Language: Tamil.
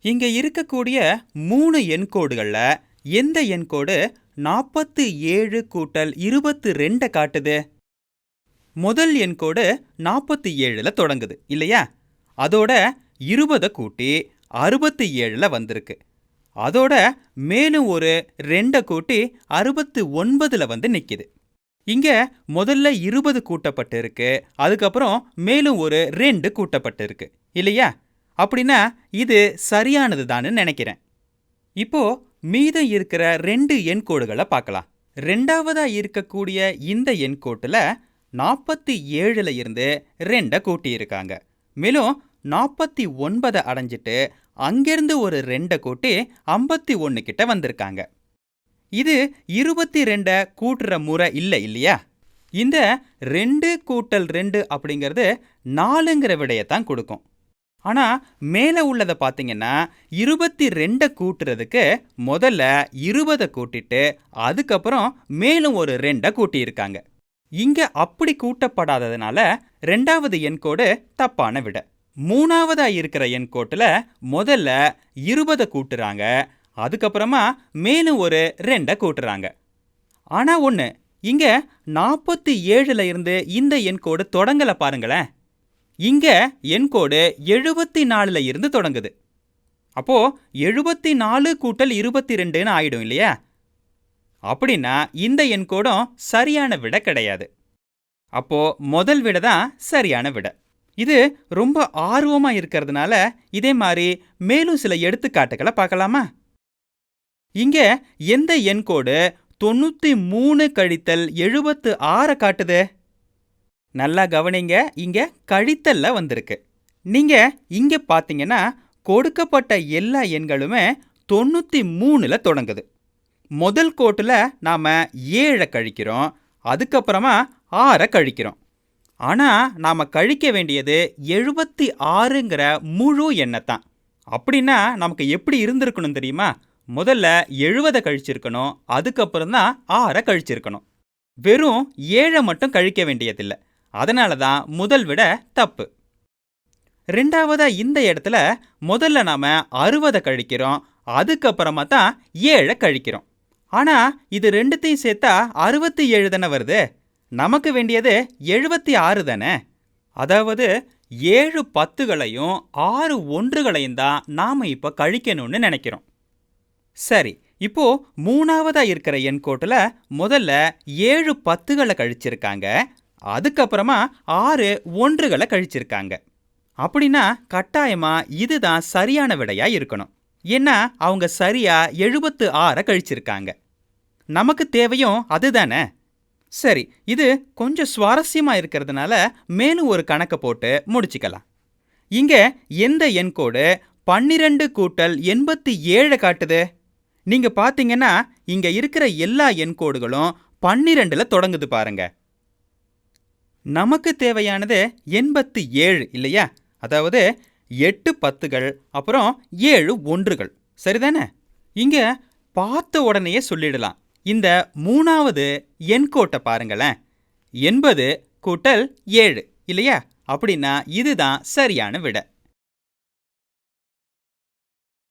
இங்க இருக்கக்கூடிய மூணு எண்கோடுகளில் எந்த எண்கோடு நாற்பத்து ஏழு கூட்டல் இருபத்து ரெண்டை காட்டுது. முதல் எண்கோடு நாற்பத்தி ஏழுல தொடங்குது இல்லையா? அதோட இருபதை கூட்டி அறுபத்தி ஏழுல வந்திருக்கு. அதோட மேலும் ஒரு ரெண்டை கூட்டி அறுபத்து ஒன்பதுல வந்து நிக்குது. இங்க முதல்ல இருபது கூட்டப்பட்டு இருக்கு அதுக்கப்புறம் மேலும் ஒரு ரெண்டு கூட்டப்பட்டு இருக்கு இல்லையா? அப்படின்னா இது சரியானது நினைக்கிறேன். இப்போ மீதம் இருக்கிற ரெண்டு எண்கோடுகளை பார்க்கலாம். ரெண்டாவதா இருக்கக்கூடிய இந்த எண்கோட்டில் நாற்பத்தி ஏழுல இருந்து ரெண்டை கூட்டியிருக்காங்க. மேலும் நாற்பத்தி ஒன்பதை அடைஞ்சிட்டு அங்கிருந்து ஒரு ரெண்டை கூட்டி ஐம்பத்தி ஒன்று கிட்ட வந்திருக்காங்க. இது இருபத்தி ரெண்டை கூட்டுற முறை இல்லை இல்லையா? இந்த ரெண்டு கூட்டல் ரெண்டு அப்படிங்கிறது நாலுங்கிற விடையத்தான் கொடுக்கும். ஆனால் மேலே உள்ளதை பார்த்தீங்கன்னா இருபத்தி ரெண்டை கூட்டுறதுக்கு முதல்ல இருபதை கூட்டிட்டு அதுக்கப்புறம் மேலும் ஒரு ரெண்டை கூட்டியிருக்காங்க. இங்கே அப்படி கூட்டப்படாததுனால ரெண்டாவது எண்கோடு தப்பான விட. மூணாவதா இருக்கிற எண்கோட்டில் முதல்ல இருபதை கூட்டுறாங்க அதுக்கப்புறமா மேலும் ஒரு ரெண்டை கூட்டுறாங்க. ஆனால் ஒன்று இங்கே நாற்பத்தி ஏழுல இருந்து இந்த எண் கோடு தொடங்கலை பாருங்களேன். இங்கே எண்கோடு எழுபத்தி நாலுல இருந்து தொடங்குது. அப்போ எழுபத்தி நாலு கூட்டல் இருபத்தி ரெண்டுன்னு ஆயிடும் இல்லையா? அப்படின்னா இந்த எண்கோடும் சரியான விடை கிடையாது. அப்போ முதல் விட தான் சரியான விட. இது ரொம்ப ஆர்வமா இருக்கிறதுனால இதே மாதிரி மேலும் சில எடுத்துக்காட்டுகளை பார்க்கலாமா? இங்க எந்த எண்கோடு தொண்ணூத்தி மூணு கழித்தல் எழுபத்து ஆறை காட்டுது? நல்லா கவனிங்க. இங்கே கழித்தல்ல வந்திருக்கு. நீங்கள் இங்கே பார்த்தீங்கன்னா கொடுக்கப்பட்ட எல்லா எண்களுமே தொண்ணூற்றி மூணுல தொடங்குது. முதல் கோட்டில் நாம் ஏழை கழிக்கிறோம். அதுக்கப்புறமா ஆறை கழிக்கிறோம். ஆனால் நாம் கழிக்க வேண்டியது எழுபத்தி ஆறுங்கிற முழு எண்ணத்தான். அப்படின்னா நமக்கு எப்படி இருந்திருக்கணும் தெரியுமா? முதல்ல எழுபதை கழிச்சிருக்கணும். அதுக்கப்புறம் தான் ஆறை கழிச்சிருக்கணும். வெறும் ஏழை மட்டும் கழிக்க வேண்டியதில்லை. அதனால தான் முதல் விட தப்பு. ரெண்டாவதா இந்த இடத்துல முதல்ல நாம அறுபதை கழிக்கிறோம் அதுக்கப்புறமா தான் ஏழை கழிக்கிறோம். ஆனா இது ரெண்டுத்தையும் சேர்த்தா அறுபத்தி ஏழு தானே வருது? நமக்கு வேண்டியது எழுபத்தி ஆறு தானே? அதாவது ஏழு பத்துகளையும் ஆறு ஒன்றுகளையும் தான் நாம இப்ப கழிக்கணும்னு நினைக்கிறோம். சரி இப்போ மூணாவதா இருக்கிற எண்கோட்டுல முதல்ல ஏழு பத்துகளை கழிச்சிருக்காங்க அதுக்கப்புறமா ஆறு ஒன்றுகளை கழிச்சிருக்காங்க. அப்படின்னா கட்டாயமா இதுதான் சரியான விடையா இருக்கணும். ஏன்னா அவங்க சரியா எழுபத்து ஆறை கழிச்சிருக்காங்க. நமக்கு தேவையும் அதுதானே? சரி இது கொஞ்சம் சுவாரஸ்யமா இருக்கிறதுனால மேலும் ஒரு கணக்கை போட்டு முடிச்சுக்கலாம். இங்க எந்த எண்கோடு பன்னிரெண்டு கூட்டல் எண்பத்தி ஏழை காட்டுது? நீங்க பாத்தீங்கன்னா இங்க இருக்கிற எல்லா எண்கோடுகளும் பன்னிரெண்டுல தொடங்குது பாருங்க. நமக்கு தேவையானது எண்பத்து ஏழு இல்லையா? அதாவது எட்டு பத்துகள் அப்புறம் ஏழு ஒன்றுகள். சரிதானே? இங்க பார்த்த உடனேயே சொல்லிடலாம். இந்த மூணாவது எண்கோட்டை பாருங்களேன். எண்பது கூட்டல் ஏழு இல்லையா? அப்படின்னா இதுதான் சரியான விடை.